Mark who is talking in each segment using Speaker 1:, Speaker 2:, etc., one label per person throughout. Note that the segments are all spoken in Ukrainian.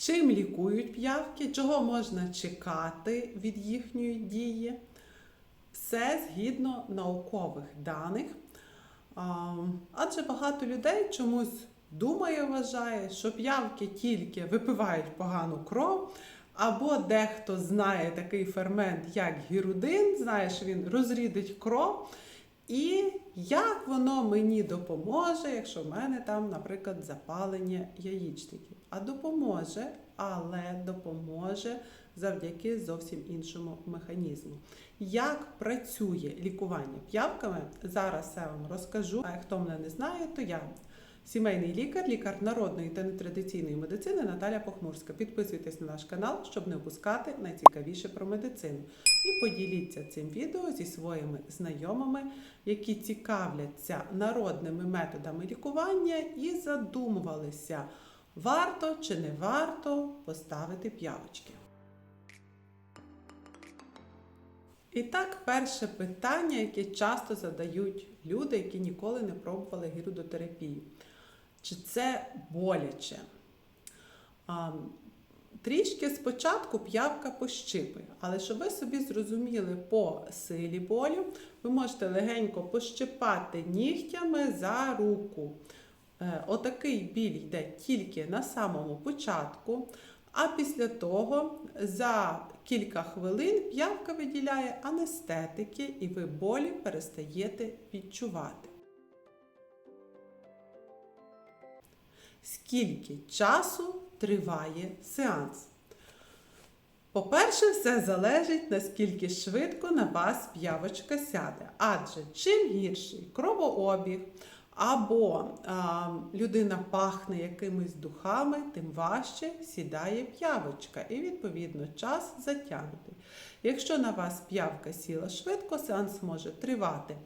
Speaker 1: чим лікують п'явки, чого можна чекати від їхньої дії. Все згідно наукових даних. Адже багато людей чомусь думає, вважає, що п'явки тільки випивають погану кров, або дехто знає такий фермент, як гірудин, знає, що він розрідить кров. І як воно мені допоможе, якщо в мене там, наприклад, запалення яєчників? А допоможе, але допоможе завдяки зовсім іншому механізму. Як працює лікування п'явками, зараз я вам розкажу. А хто мене не знає, то я сімейний лікар, лікар народної та нетрадиційної медицини Наталя Похмурська. Підписуйтесь на наш канал, щоб не опускати найцікавіше про медицину. І поділіться цим відео зі своїми знайомими, які цікавляться народними методами лікування і задумувалися, варто чи не варто поставити п'явочки. І так, перше питання, яке часто задають люди, які ніколи не пробували гірудотерапію. Чи це боляче? Трішки спочатку п'явка пощипує, але щоб ви собі зрозуміли по силі болю, ви можете легенько пощипати нігтями за руку. Е, Отакий біль йде тільки на самому початку, а після того за кілька хвилин п'явка виділяє анестетики, і ви болі перестаєте відчувати. Скільки часу триває сеанс? По-перше, все залежить, наскільки швидко на вас п'явочка сяде. Адже чим гірший кровообіг, або а, людина пахне якимись духами, тим важче сідає п'явочка, і відповідно час затягнутий. Якщо на вас п'явка сіла швидко, сеанс може тривати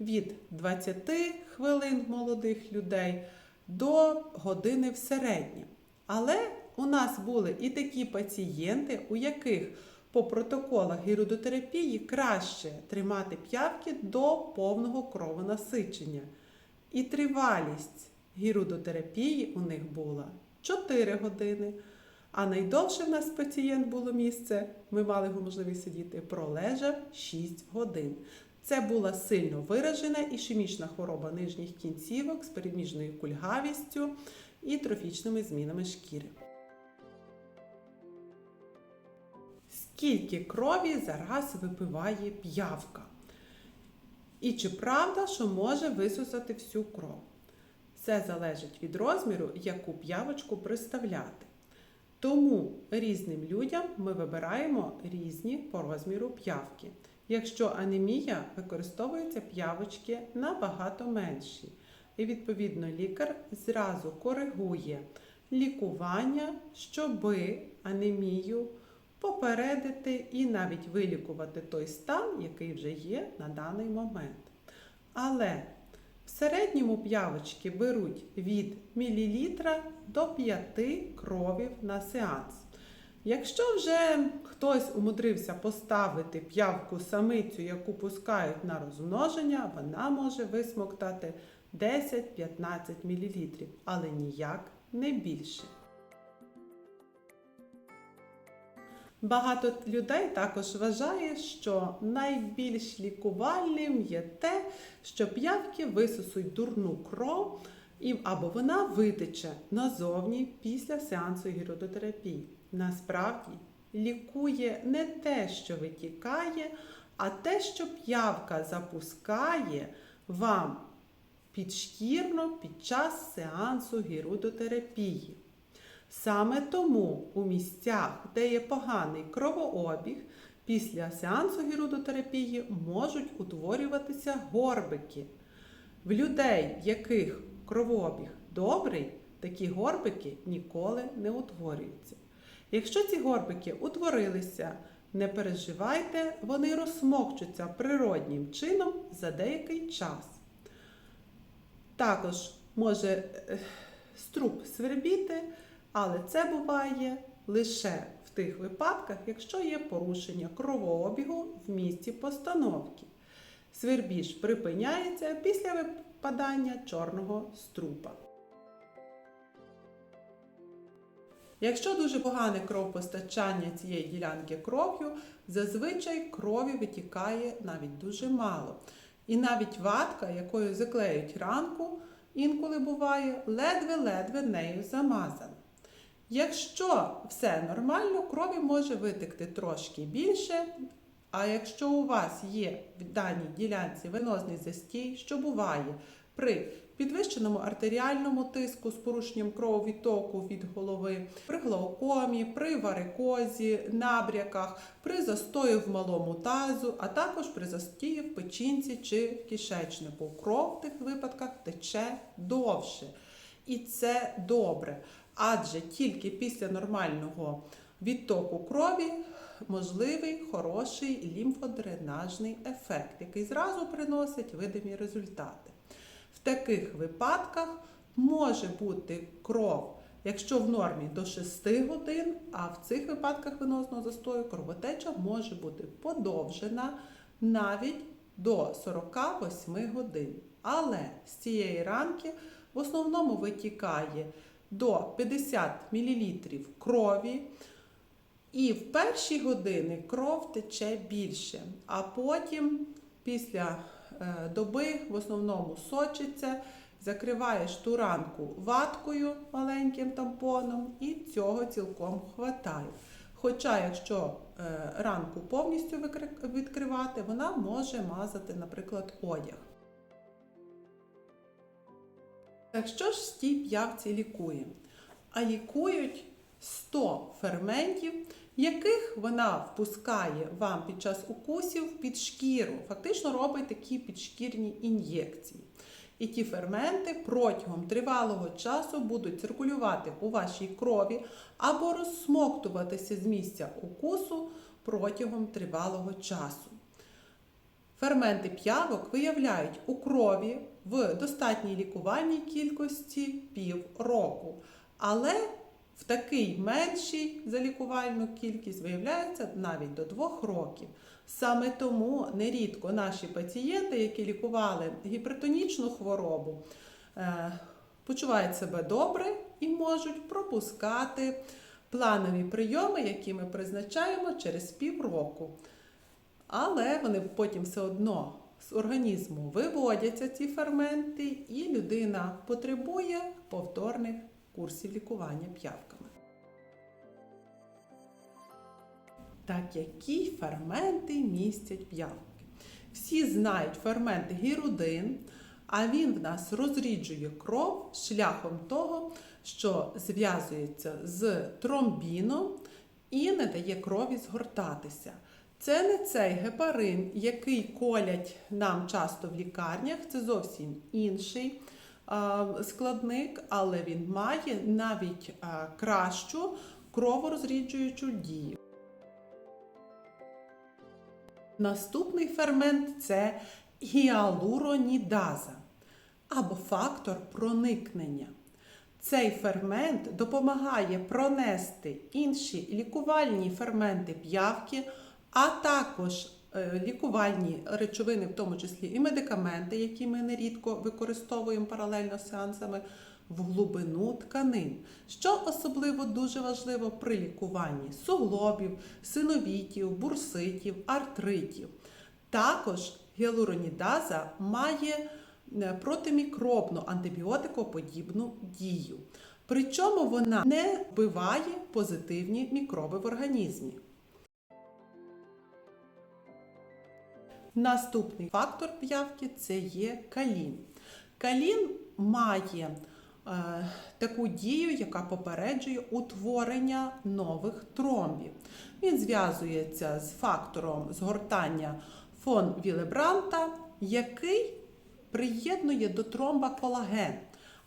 Speaker 1: від 20 хвилин молодих людей до години в середньому. Але у нас були і такі пацієнти, у яких по протоколах гірудотерапії краще тримати п'явки до повного кровонасичення. І тривалість гірудотерапії у них була 4 години. А найдовше в нас пацієнт було місце, ми мали його можливість сидіти, пролежав 6 годин. Це була сильно виражена ішемічна хвороба нижніх кінцівок з переміжною кульгавістю і трофічними змінами шкіри. Скільки крові зараз випиває п'явка? І чи правда, що може висосати всю кров? Це залежить від розміру, яку п'явочку приставляти. Тому різним людям ми вибираємо різні по розміру п'явки. Якщо анемія, використовуються п'явочки набагато менші. І відповідно лікар зразу коригує лікування, щоби анемію попередити і навіть вилікувати той стан, який вже є на даний момент. Але в середньому п'явочки беруть від мілілітра до 5 кровів на сеанс. Якщо вже хтось умудрився поставити п'явку самицю, яку пускають на розмноження, вона може висмоктати 10-15 мл, але ніяк не більше. Багато людей також вважає, що найбільш лікувальним є те, що п'явки висосуть дурну кров або вона витече назовні після сеансу гіродотерапії. Насправді лікує не те, що витікає, а те, що п'явка запускає вам підшкірно під час сеансу гірудотерапії. Саме тому у місцях, де є поганий кровообіг, після сеансу гірудотерапії можуть утворюватися горбики. В людей, яких кровообіг добрий, такі горбики ніколи не утворюються. Якщо ці горбики утворилися, не переживайте, вони розсмокчуться природнім чином за деякий час. Також може е, струп свербіти, але це буває лише в тих випадках, якщо є порушення кровообігу в місці постановки. Свербіж припиняється після випадання чорного струпа. Якщо дуже погане кровопостачання цієї ділянки кров'ю, зазвичай крові витікає навіть дуже мало. І навіть ватка, якою заклеють ранку, інколи буває, ледве-ледве нею замазана. Якщо все нормально, крові може витекти трошки більше. А якщо у вас є в даній ділянці венозний застій, що буває при підвищеному артеріальному тиску з порушенням крововідтоку від голови, при глаукомі, при варикозі, набряках, при застої в малому тазу, а також при застої в печінці чи кишечнику. Кров в тих випадках тече довше. І це добре, адже тільки після нормального відтоку крові можливий хороший лімфодренажний ефект, який зразу приносить видимі результати. Таких випадках може бути кров, якщо в нормі до 6 годин, а в цих випадках венозного застою кровотеча може бути подовжена навіть до 48 годин. Але з цієї ранки в основному витікає до 50 мл крові. І в перші години кров тече більше, а потім, після доби, в основному сочиться, закриваєш ту ранку ваткою маленьким тампоном, і цього цілком хватає. Хоча, якщо е, ранку повністю відкривати, вона може мазати, наприклад, одяг. Так що ж з тій п'явці лікує? А лікують 100 ферментів, яких вона впускає вам під час укусів під шкіру. Фактично робить такі підшкірні ін'єкції. І ті ферменти протягом тривалого часу будуть циркулювати у вашій крові або розсмоктуватися з місця укусу протягом тривалого часу. Ферменти п'явок виявляють у крові в достатній лікувальній кількості пів року. Але в такий менший за лікувальну кількість виявляється навіть до двох років. Саме тому нерідко наші пацієнти, які лікували гіпертонічну хворобу, е, почувають себе добре і можуть пропускати планові прийоми, які ми призначаємо через півроку. Але вони потім все одно з організму виводяться ці ферменти, і людина потребує повторних курсів лікування п'явками. Так, які ферменти містять п'явки? Всі знають фермент гірудин, а він в нас розріджує кров шляхом того, що зв'язується з тромбіном і не дає крові згортатися. Це не цей гепарин, який колять нам часто в лікарнях, це зовсім інший складник, але він має навіть кращу кроворозріджуючу дію. Наступний фермент це гіалуронідаза або фактор проникнення. Цей фермент допомагає пронести інші лікувальні ферменти п'явки, а також е, лікувальні речовини, в тому числі і медикаменти, які ми нерідко використовуємо паралельно з сеансами, в глибину тканин, що особливо дуже важливо при лікуванні суглобів, синовітів, бурситів, артритів. Також гіалуронідаза має е, протимікробну антибіотикоподібну дію. Причому вона не вбиває позитивні мікроби в організмі. Наступний фактор п'явки це є калін. Калін має е, таку дію, яка попереджує утворення нових тромбів. Він зв'язується з фактором згортання фон Вілебранта, який приєднує до тромба колаген.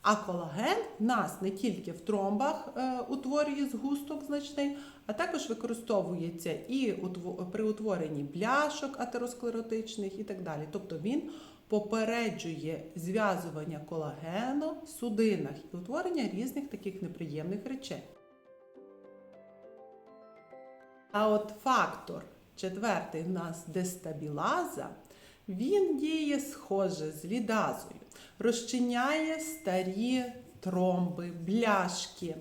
Speaker 1: А колаген в нас не тільки в тромбах е, утворює згусток значний, а також використовується і при утворенні бляшок атеросклеротичних і так далі. Тобто він попереджує зв'язування колагену в судинах і утворення різних таких неприємних речей. А от фактор четвертий в нас дестабілаза, він діє схоже з лідазою, розчиняє старі тромби, бляшки.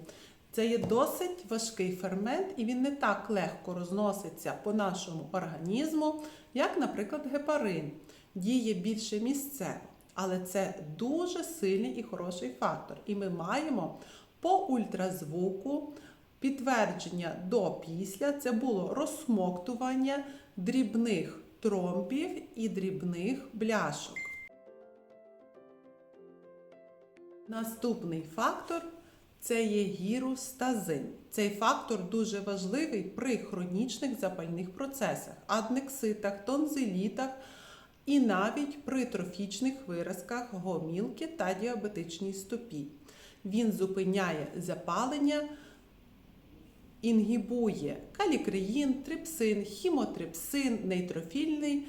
Speaker 1: Це є досить важкий фермент, і він не так легко розноситься по нашому організму, як, наприклад, гепарин. Діє більше місцево. Але це дуже сильний і хороший фактор. І ми маємо по ультразвуку підтвердження до після це було розсмоктування дрібних тромбів і дрібних бляшок. Наступний фактор це є гірустазин. Цей фактор дуже важливий при хронічних запальних процесах, аднекситах, тонзилітах і навіть при трофічних виразках гомілки та діабетичній стопі. Він зупиняє запалення, інгібує калікреїн, трипсин, хімотрипсин, нейтрофільний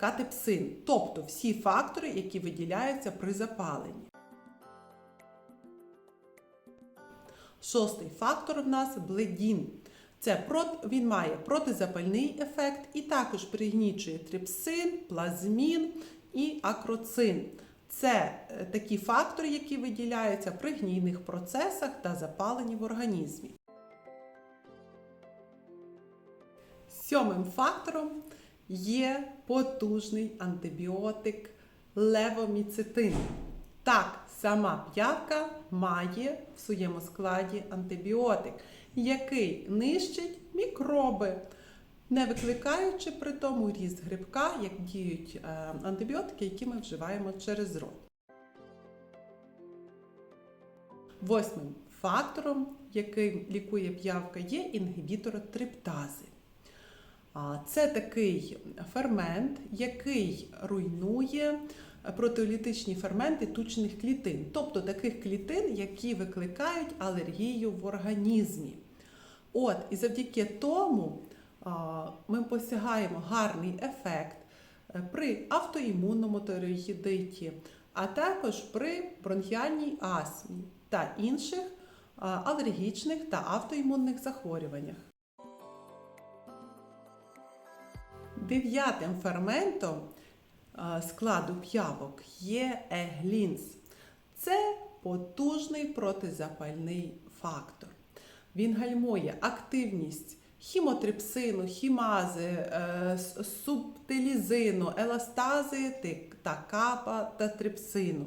Speaker 1: катепсин, тобто всі фактори, які виділяються при запаленні. Шостий фактор в нас бледін. Це прот, він має протизапальний ефект і також пригнічує трипсин, плазмін і акроцин. Це е, такі фактори, які виділяються при гнійних процесах та запаленні в організмі. Сьомим фактором є потужний антибіотик левоміцетин. Так, сама п'явка має в своєму складі антибіотик, який нищить мікроби, не викликаючи при тому ріст грибка, як діють е, антибіотики, які ми вживаємо через рот. Восьмим фактором, яким лікує п'явка, є інгібітор триптази. Це такий фермент, який руйнує протеолітичні ферменти тучних клітин, тобто таких клітин, які викликають алергію в організмі. От, і завдяки тому ми посягаємо гарний ефект е, при автоімунному тиреоїдиті, а також при бронхіальній астмі та інших алергічних та автоімунних захворюваннях. Дев'ятим ферментом складу п'явок є еглінс. Це потужний протизапальний фактор. Він гальмує активність хімотрипсину, хімази, е, субтилізину, еластази та капа та трипсину,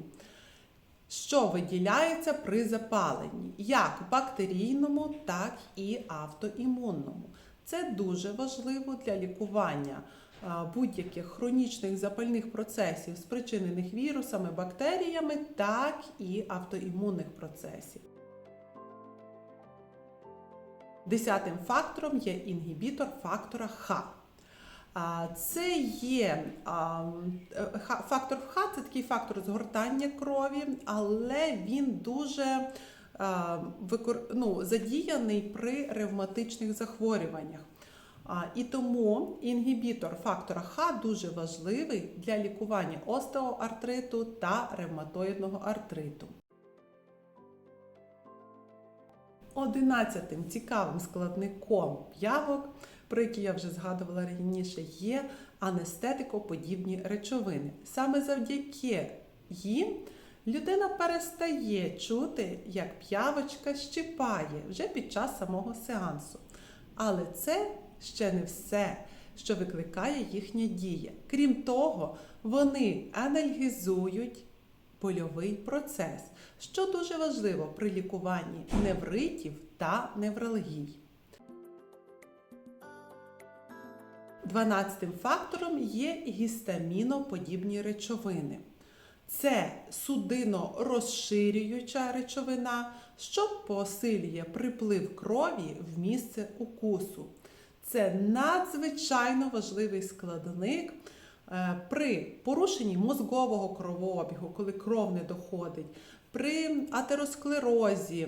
Speaker 1: що виділяється при запаленні, як бактерійному, так і автоімунному. Це дуже важливо для лікування будь-яких хронічних запальних процесів, спричинених вірусами, бактеріями, так і автоімунних процесів. Десятим фактором є інгібітор фактора Х. Це є е, фактор Х це такий фактор згортання крові, але він дуже. Ну, задіяний при ревматичних захворюваннях. І тому інгібітор фактора Х дуже важливий для лікування остеоартриту та ревматоїдного артриту. Одинадцятим цікавим складником п'явок, про які я вже згадувала раніше, є анестетикоподібні речовини. Саме завдяки їм людина перестає чути, як п'явочка щипає вже під час самого сеансу. Але це ще не все, що викликає їхня дія. Крім того, вони анальгізують польовий процес, що дуже важливо при лікуванні невритів та невралгій. Дванадцятим фактором є гістаміноподібні речовини. Це судино-розширююча речовина, що посилює приплив крові в місце укусу. Це надзвичайно важливий складник е, при порушенні мозгового кровообігу, коли кров не доходить, при атеросклерозі,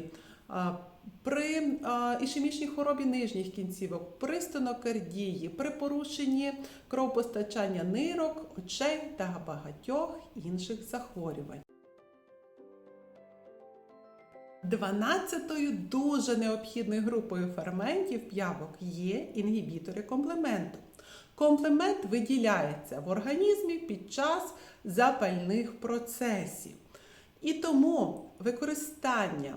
Speaker 1: е, при ішемічній хворобі нижніх кінцівок, при стенокардії, при порушенні кровопостачання нирок, очей та багатьох інших захворювань. Дванадцятою дуже необхідною групою ферментів п'явок є інгібітори комплементу. Комплемент виділяється в організмі під час запальних процесів. І тому використання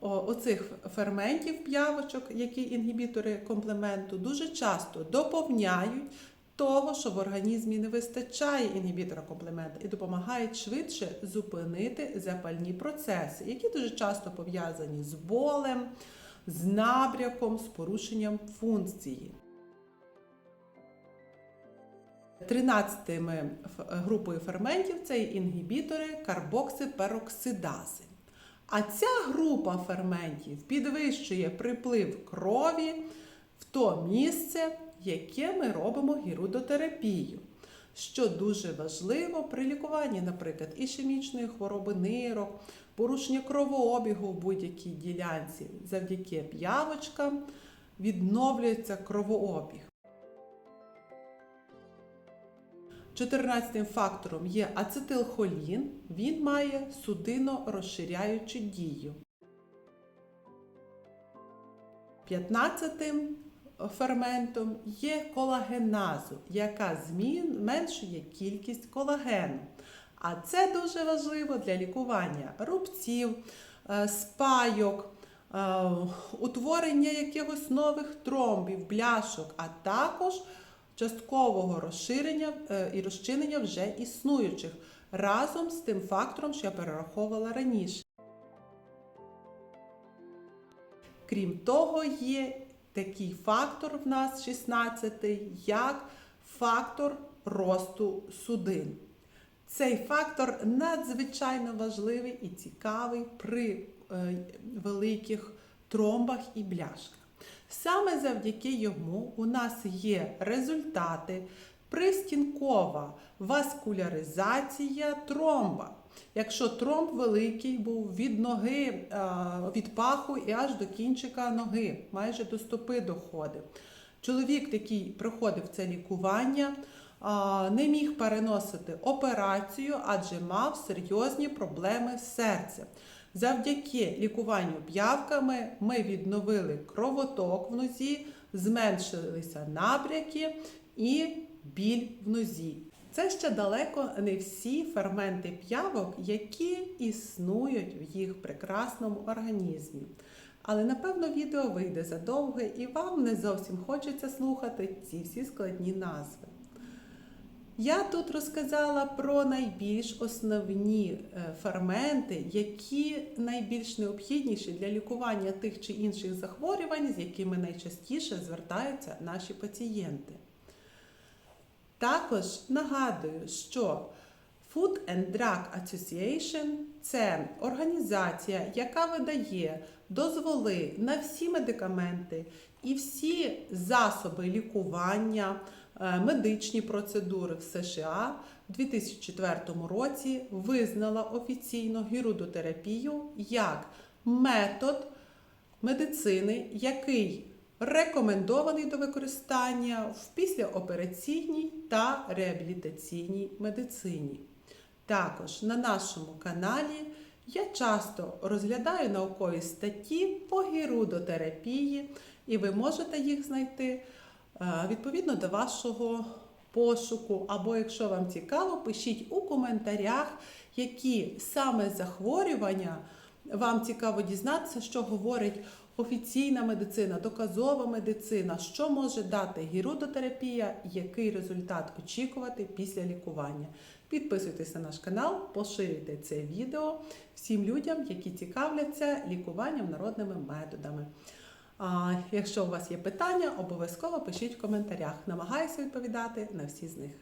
Speaker 1: оцих ферментів п'явочок, які інгібітори комплементу, дуже часто доповняють того, що в організмі не вистачає інгібітора комплементу і допомагають швидше зупинити запальні процеси, які дуже часто пов'язані з болем, з набряком, з порушенням функції. 13 групою ферментів це інгібітори карбоксипероксидази. А ця група ферментів підвищує приплив крові в то місце, яке ми робимо гірудотерапію, що дуже важливо при лікуванні, наприклад, ішемічної хвороби нирок, порушення кровообігу в будь-якій ділянці. Завдяки п'явочкам відновлюється кровообіг. 14 фактором є ацетилхолін. Він має судино розширяючу дію. 15 ферментом є колагеназу, яка зменшує кількість колагену. А це дуже важливо для лікування рубців, е, спайок, е, утворення якихось нових тромбів, бляшок, а також часткового розширення е, і розчинення вже існуючих разом з тим фактором, що я перераховувала раніше. Крім того, є такий фактор в нас 16, як фактор росту судин. Цей фактор надзвичайно важливий і цікавий при е, великих тромбах і бляшках. Саме завдяки йому у нас є результати пристінкова васкуляризація тромба. Якщо тромб великий був від ноги, е, від паху і аж до кінчика ноги, майже до стопи доходив. Чоловік, який проходив це лікування, е, не міг переносити операцію, адже мав серйозні проблеми з серцем. Завдяки лікуванню п'явками ми відновили кровоток в нозі, зменшилися набряки і біль в нозі. Це ще далеко не всі ферменти п'явок, які існують в їх прекрасному організмі. Але напевно відео вийде задовге і вам не зовсім хочеться слухати ці всі складні назви. Я тут розказала про найбільш основні е, ферменти, які найбільш необхідніші для лікування тих чи інших захворювань, з якими найчастіше звертаються наші пацієнти. Також нагадую, що Food and Drug Association це організація, яка видає дозволи на всі медикаменти і всі засоби лікування, медичні процедури в США в 2004 році визнала офіційно гірудотерапію як метод медицини, який рекомендований до використання в післяопераційній та реабілітаційній медицині. Також на нашому каналі я часто розглядаю наукові статті по гірудотерапії, і ви можете їх знайти е, відповідно до вашого пошуку. Або, якщо вам цікаво, пишіть у коментарях, які саме захворювання вам цікаво дізнатися, що говорить офіційна медицина, доказова медицина, що може дати гірудотерапія, який результат очікувати після лікування. Підписуйтесь на наш канал, поширюйте це відео всім людям, які цікавляться лікуванням народними методами. А, якщо у вас є питання, обов'язково пишіть в коментарях. Намагаюся відповідати на всі з них.